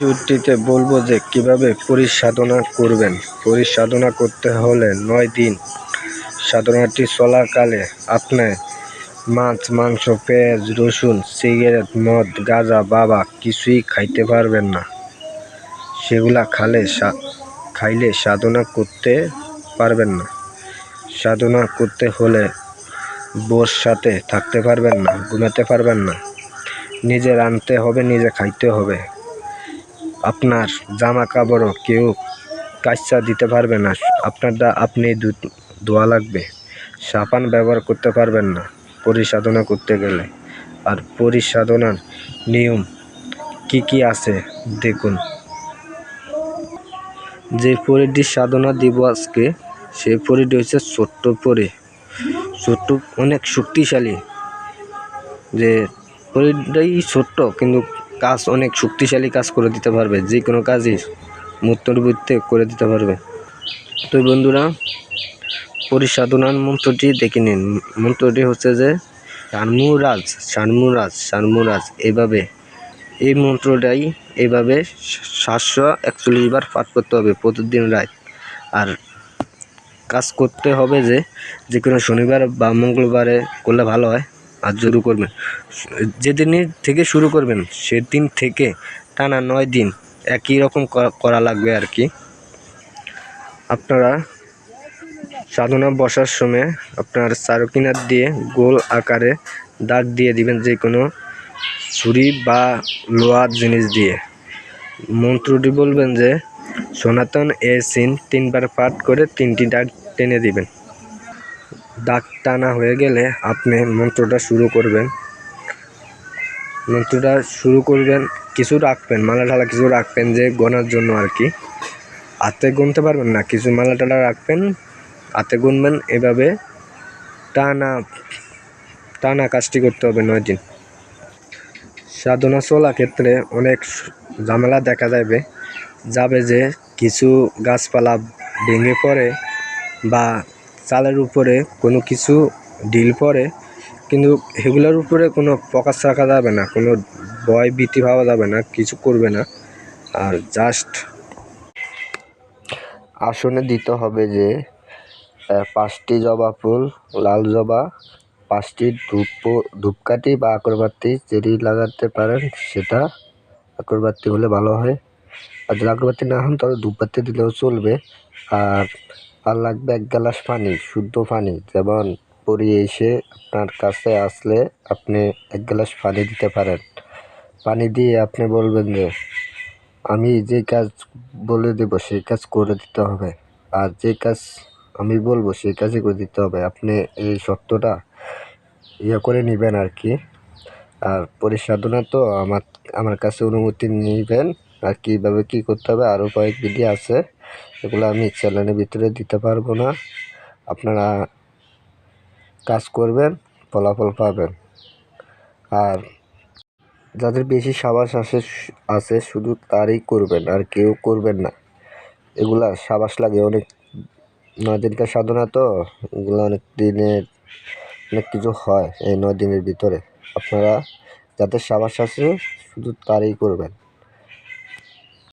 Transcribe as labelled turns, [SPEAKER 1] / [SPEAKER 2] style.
[SPEAKER 1] ভিডিওটিতে বলব যে কীভাবে পরিসাধনা করবেন? পরিসাধনা করতে হলে নয় দিন। সাধনাটি চলাকালে আপনি মাছ, মাংস, পেঁয়াজ, রসুন, সিগারেট, মদ, গাঁজা, বাবা কিছুই খাইতে পারবেন না। সেগুলা খালে খাইলে সাধনা করতে পারবেন না। সাধনা করতে হলে বোর সাথে থাকতে পারবেন না, ঘুমাতে পারবেন না। নিজে রাঁধতে হবে, নিজে খাইতে হবে। আপনার জামা কাপড়ও কেউ কাচ্চা দিতে পারবে না। আপনারটা আপনি ধোয়া লাগবে। সাবান ব্যবহার করতে পারবেন না পরিসাধনা করতে গেলে। আর পরিসাধনার নিয়ম কি কি আছে দেখুন। যে পরিটির সাধনা দিব আজকে সেই পরিটি হচ্ছে ছোট্ট পরি। ছোট্ট অনেক শক্তিশালী। যে পরিটাই ছোট্ট, কিন্তু কাজ, অনেক শক্তিশালী কাজ করে দিতে পারবে, যে কোনো কাজই মূর্তরবৃত্তে করে দিতে পারবে। তো বন্ধুরা, পরিসাধনার মন্ত্রটি দেখে নিন। মন্ত্রটি হচ্ছে যে শানমুরাজ শানমুরাজ শানমুরাজ এভাবে এই মন্ত্রটাই এইভাবে সাতশো একচল্লিশ বার পাঠ করতে হবে প্রতিদিন রাত। আর কাজ করতে হবে যে যে কোনো শনিবার বা মঙ্গলবারে করলে ভালো হয়। আর শুরু করবেন। যেদিন থেকে শুরু করবেন, সেদিন থেকে টানা নয় দিন একই রকম করা- করা লাগবে আর কি। আপনারা সাধনা বসার সময় আপনার চারকিনার দিয়ে গোল আকারে দাগ দিয়ে দিবেন যে কোনো ছুরি বা লোহার জিনিস দিয়ে। মন্ত্রটি বলবেন যে, সনাতন এ সিন তিনবার পাঠ করে তিনটি দাগ টেনে দিবেন। দাগ টানা হয়ে গেলে আপনি মন্ত্রটা শুরু করবেন। মন্ত্রটা শুরু করবেন, কিছু রাখবেন, মালা ঢালা কিছু রাখবেন যে গোনার জন্য আর কি। হাতে গুনতে পারবেন না, কিছু মালা টালা রাখবেন, হাতে গুনবেন, এভাবে টানা টানা কাজটি করতে হবে নয় দিন। সাধনা চলা ক্ষেত্রে অনেক ঝামেলা দেখা যাবে যাবে যে কিছু গাছপালা ভেঙে পড়ে বা চালের উপরে কোনো কিছু ঢিল পড়ে কিন্তু এগুলোর উপরে কোনো ফোকাস রাখা যাবে না, কোনো ভয় ভীতি পাওয়া যাবে না, কিছু করবে না। আর জাস্ট আসনে দিতে হবে যে পাঁচটি জবা ফুল, লাল জবা, পাঁচটি ধূপ, ধূপকাঠি বা আগরবাতি যেটি লাগাতে পারেন সেটা আগরবাতি হলে ভালো হয়। আর যদি আগরবাতি না হন, তাহলে ধূপবাতি দিলেও চলবে। আর আর লাগবে এক গ্লাস পানি, শুদ্ধ পানি। যেমন পরিয়ে এসে আপনার কাছে আসলে আপনি এক গ্লাস পানি দিতে পারেন। পানি দিয়ে আপনি বলবেন যে, আমি যে কাজ বলে দেবো সেই কাজ করে দিতে হবে। আর যে কাজ আমি বলব সেই কাজই করে দিতে হবে। আপনি এই সত্যটা ইয়ে করে নেবেন আর কি। আর পরিসাধনা তো আমার আমার কাছে অনুমতি নেবেন। আর কীভাবে কী করতে হবে, আরও কয়েক বিধি আছে। এগুলো আমি চ্যানেলের ভিতরে দিতে পারব না। আপনারা কাজ করবেন, ফলাফল পাবেন। আর যাদের বেশি সাবাস আসে আছে শুধু তারই করবেন, আর কেউ করবেন না। এগুলা সাবাস লাগে অনেক নয় দিনকার সাধনা তো, এগুলো অনেক দিনের, অনেক কিছু হয় এই নয় দিনের ভিতরে। আপনারা যাদের সাবাস আছে শুধু তারই করবেন।